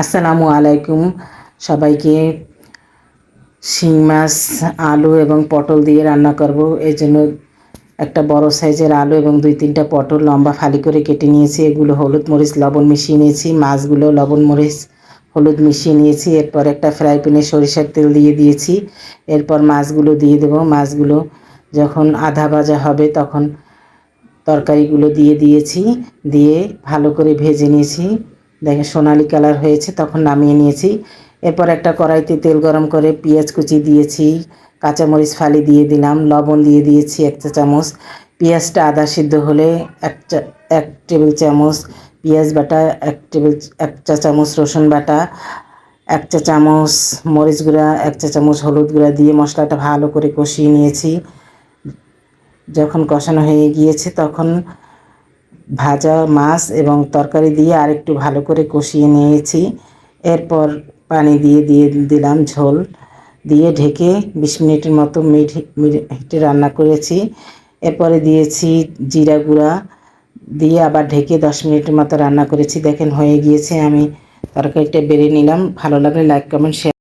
আসসালামু আলাইকুম। সবাইকে শিং মাছ, আলু এবং পটল দিয়ে রান্না করব। এই জন্য একটা বড় সাইজের আলু এবং দুই তিনটা পটল লম্বা ফালি করে কেটে নিয়েছি। এগুলো হলুদ মরিচ, লবণ মিশিয়ে নিয়েছি। মাছগুলো লবণ মরিচ, হলুদ মিশিয়ে নিয়েছি। এরপর একটা ফ্রাই প্যানে সরিষার তেল দিয়ে দিয়েছি। এরপর মাছগুলো দিয়ে দেবো। মাছগুলো যখন আধা ভাজা হবে তখন তরকারিগুলো দিয়ে দিয়েছি। দিয়ে ভালো করে ভেজে নিয়েছি। দেখে সোনালি কালার হয়েছে, তখন নামিয়ে নিয়েছি। এরপর একটা কড়াইতে তেল গরম করে পেঁয়াজ কুচি দিয়েছি, কাঁচামরিচ ফালি দিয়ে দিলাম, লবণ দিয়ে দিয়েছি এক চা চামচ। পেঁয়াজটা আদা সিদ্ধ হলে এক এক টেবিল চামচ, পেঁয়াজ বাটা, এক টেবিল, এক চা চামচ রসুন বাটা, এক চা চামচ মরিচ গুঁড়া, এক চা চামচ হলুদ গুঁড়া দিয়ে মশলাটা ভালো করে কষিয়ে নিয়েছি। যখন কষানো হয়ে গিয়েছে তখন ভাজা মাছ এবং তরকারি দিয়ে আরেকটু ভালো করে কষিয়ে নিয়েছি। এরপর পানি দিয়ে দিয়ে দিলাম ঝোল। দিয়ে ঢেকে বিশ মিনিটের মতো মিট রান্না করেছি। এরপরে দিয়েছি জিরা গুঁড়া। দিয়ে আবার ঢেকে দশ মিনিটের মতো রান্না করেছি। দেখেন হয়ে গিয়েছে। আমি তরকারিটা বেড়ে নিলাম। ভালো লাগলে লাইক, কমেন্ট শেয়ার